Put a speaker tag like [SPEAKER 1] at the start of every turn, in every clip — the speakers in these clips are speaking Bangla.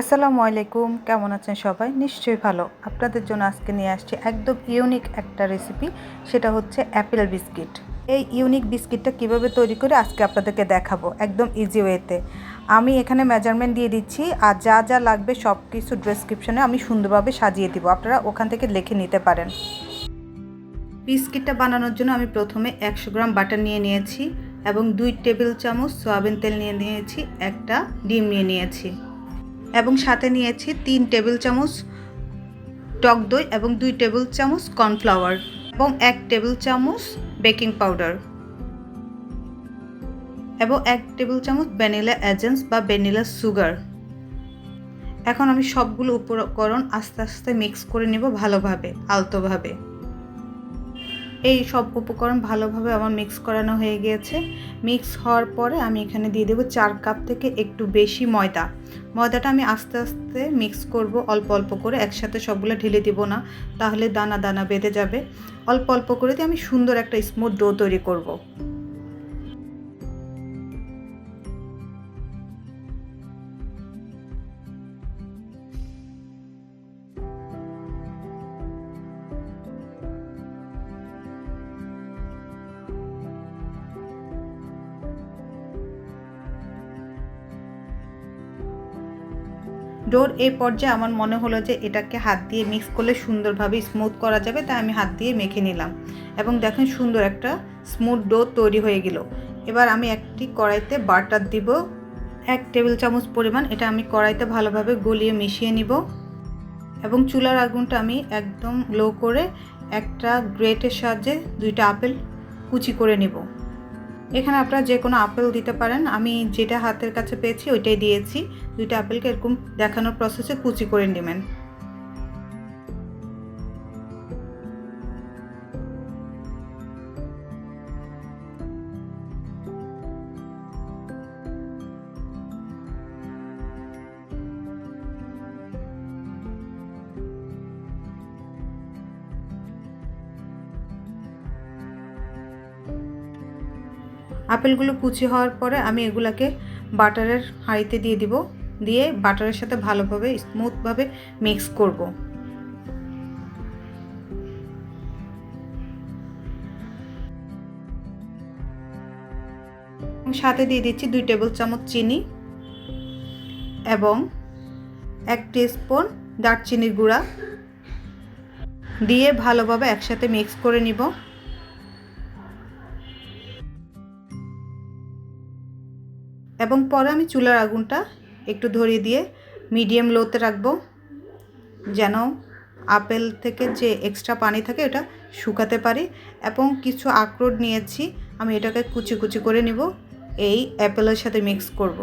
[SPEAKER 1] আসসালামু আলাইকুম, কেমন আছেন সবাই? নিশ্চয়ই ভালো। আপনাদের জন্য আজকে নিয়ে আসছি একদম ইউনিক একটা রেসিপি সেটা হচ্ছে অ্যাপেল বিস্কিট এই ইউনিক বিস্কিটটা কীভাবে তৈরি করে আজকে আপনাদেরকে দেখাবো একদম ইজি ওয়েতে আমি এখানে মেজারমেন্ট দিয়ে দিচ্ছি, আর যা যা লাগবে সব কিছু ডেসক্রিপশনে আমি সুন্দরভাবে সাজিয়ে দিব। আপনারা ওখান থেকে লিখে নিতে পারেন। বিস্কিটটা বানানোর জন্য আমি প্রথমে একশো গ্রাম বাটার নিয়ে নিয়েছি, এবং দুই টেবিল চামচ সয়াবিন তেল নিয়ে নিয়েছি, একটা ডিম নিয়ে নিয়েছি। এবং সাথে নিয়েছি তিন টেবিল চামচ টক দই এবং দুই টেবিল চামচ কর্নফ্লাওয়ার এবং এক টেবিল চামচ বেকিং পাউডার এবং এক টেবিল চামচ ভ্যানিলা এজেন্স বা ভ্যানিলা সুগার। এখন আমি সবগুলো উপকরণ আস্তে আস্তে মিক্স করে নেব ভালোভাবে, আলতোভাবে। এই সব উপকরণ ভালোভাবে আমার মিক্স করানো হয়ে গিয়েছে। মিক্স হওয়ার পরে আমি এখানে দিয়ে দেবো চার কাপ থেকে একটু বেশি ময়দা। ময়দাটা আমি আস্তে আস্তে মিক্স করব, অল্প অল্প করে। একসাথে সবগুলো ঢেলে দিব না, তাহলে দানা দানা বেঁধে যাবে। অল্প অল্প করে দিয়ে আমি সুন্দর একটা স্মুথ ডো তৈরি করব। ডোর এই পর্যায়ে আমার মনে হলো যে এটাকে হাত দিয়ে মিক্স করলে সুন্দরভাবে স্মুথ করা যাবে, তাই আমি হাত দিয়ে মেখে নিলাম। এবং দেখেন সুন্দর একটা স্মুথ ডো তৈরি হয়ে গেল। এবার আমি একটি কড়াইতে বাটার দিব। এক টেবিল চামচ পরিমাণ এটা আমি কড়াইতে ভালোভাবে গলিয়ে মিশিয়ে নিব। এবং চুলার আগুনটা আমি একদম লো করে একটা গ্রেটের সাহায্যে দুইটা আপেল কুচি করে নিব। এখানে আপনারা যে কোনো আপেল দিতে পারেন। আমি যেটা হাতের কাছে পেয়েছি, ওইটাই দিয়েছি। দুইটা আপেলকে এরকম দেখানোর প্রসেসে কুচি করে নেবেন। আপেলগুলো কুচি হওয়ার পরে আমি এগুলাকে বাটারের হাঁড়িতে দিয়ে দিব। দিয়ে বাটারের সাথে ভালোভাবে স্মুথভাবে মিক্স করব। সাথে দিয়ে দিচ্ছি দুই টেবিল চামচ চিনি এবং এক স্পুন দারচিনির গুঁড়া। দিয়ে ভালোভাবে একসাথে মিক্স করে নিব। এবং পরে আমি চুলার আগুনটা একটু ধরিয়ে দিয়ে মিডিয়াম লোতে রাখব। যেন আপেল থেকে যে এক্সট্রা পানি থাকে এটা শুকাতে পারি এবং কিছু আখরোট নিয়েছি, আমি এটাকে কুচি কুচি করে নিব। এই অ্যাপেলের সাথে মিক্স করব।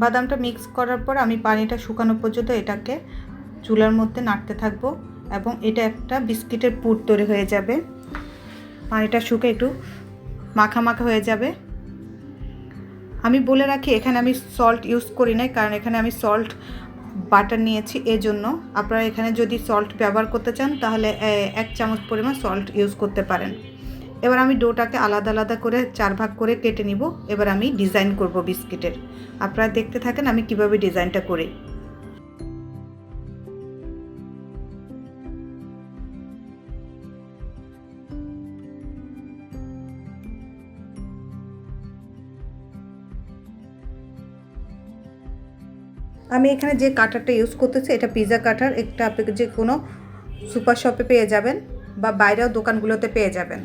[SPEAKER 1] বাদামটা মিক্স করার পর আমি পানিটা শুকানো পর্যন্ত এটাকে চুলার মধ্যে নাড়তে থাকব এবং এটা একটা বিস্কিটের পুর তৈরি হয়ে যাবে। পানিটা শুকে একটু মাখা মাখা হয়ে যাবে। আমি বলে রাখি, এখানে আমি সল্ট ইউজ করি নাই, কারণ এখানে আমি সল্ট বাটার নিয়েছি এজন্য। আপনারা এখানে যদি সল্ট ব্যবহার করতে চান, তাহলে এক চামচ পরিমাণ সল্ট ইউজ করতে পারেন। এবার আমি ডোটাকে আলাদা আলাদা করে চার ভাগ করে কেটে নিব। এবার আমি ডিজাইন করব বিস্কিটের। আপনারা দেখতে থাকেন আমি কীভাবে ডিজাইনটা করি। আমি এখানে যে কাটারটা ইউজ করতেছি, এটা পিৎজা কাটার। একটা আপনি যে কোনো সুপার শপে পেয়ে যাবেন বা বাইরেও দোকানগুলোতে পেয়ে যাবেন।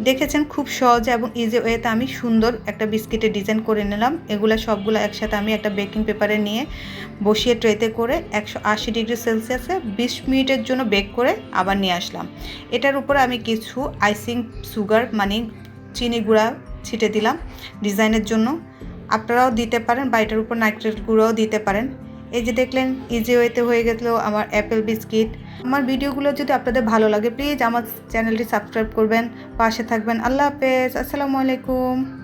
[SPEAKER 1] দেখেছেন খুব সহজে এবং ইজি ওয়েতে আমি সুন্দর একটা বিস্কিটের ডিজাইন করে নিলাম। এগুলো সবগুলো একসাথে আমি একটা বেকিং পেপারে নিয়ে বসিয়ে ট্রেতে করে একশো আশি ডিগ্রি সেলসিয়াসে বিশ মিনিটের জন্য বেক করে আবার নিয়ে আসলাম। এটার উপরে আমি কিছু আইসিং সুগার মানে চিনি গুঁড়া ছিটে দিলাম ডিজাইনের জন্য। আপনারাও দিতে পারেন বা এটার উপর নাইট্রেট গুঁড়োও দিতে পারেন। এই যে দেখলেন ইজি ওয়েতে হয়ে গেল আমার অ্যাপেল বিস্কিট আমার ভিডিওগুলো যদি আপনাদের ভালো লাগে প্লিজ আমার চ্যানেলটি সাবস্ক্রাইব করবেন, পাশে থাকবেন। আল্লাহ হাফেজ, আসসালামু আলাইকুম।